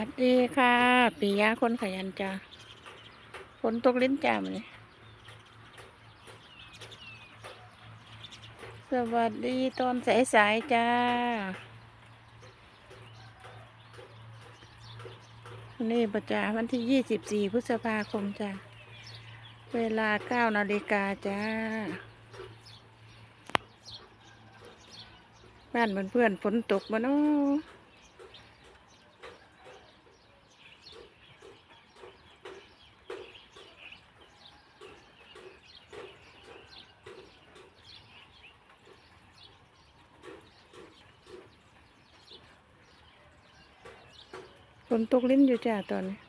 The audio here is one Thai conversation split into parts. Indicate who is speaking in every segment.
Speaker 1: วัสดีค่ะปิยะคนขยันจ้าฝนตกลิ้นจ้ามันนี้สวัสดีตอนสายๆจ้านี่ประจาวันที่ยี่สิบสี่พฤษภาคมจ้าเวลาเก้านาฬิกาจ้า บ้านเพื่อนๆฝนตกมาเนาะ ฝนตกลิ้นอยู่จ้าตอนนี้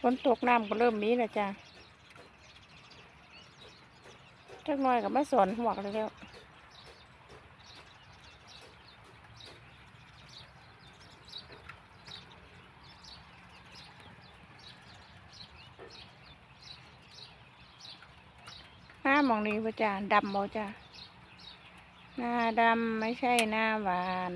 Speaker 1: ฝนตกน้ำก็เริ่มมีแล้วจ้าจักน่อยกับมาสอนหวกเลยแล้วหน้ามองนี้พ่จ้าดำบ่จ้าหน้าดำไม่ใช่หน้าหวาน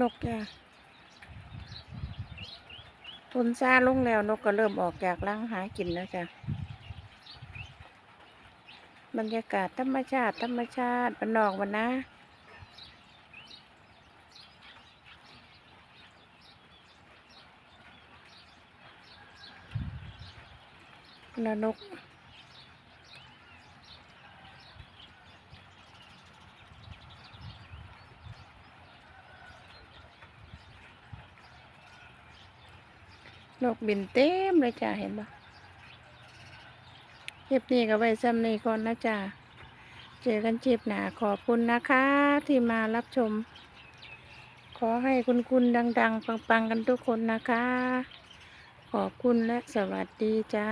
Speaker 1: นกจ้าทนซาลงแล้วนกก็เริ่มออกจากรังหากินแล้วจ้ะบรรยากาศธรรมชาติ ธรรมชาติบันนอกวันนะนนก นกบินเต็มเลยจ้าเห็นปะคลิปนี้ก็ไว้ซ้ำนี้ก่อนนะจ้าเจอกันคลิปหน้าขอบคุณนะคะที่มารับชม ขอให้คุณคุณดัง ๆ ปัง ๆ กันทุกคนนะคะ ขอบคุณและสวัสดีจ้า